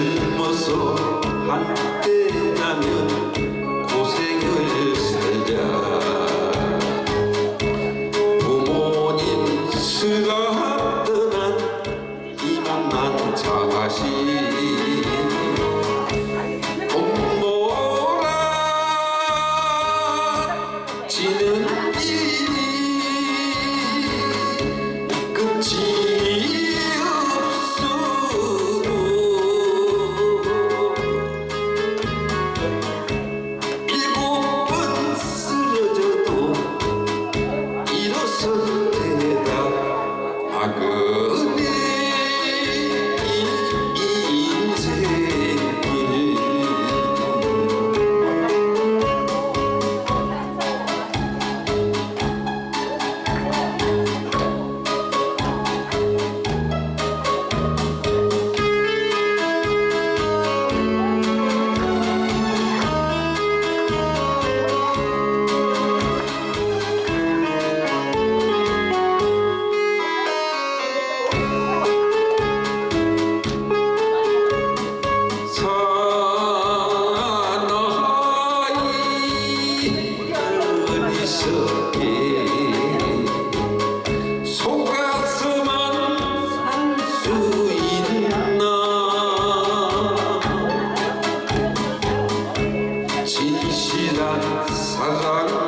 젊어서 한때 나는 고생을 살자. 부모님 수가 떠난 이만한 자가시. 공모라. 지는 Mas a água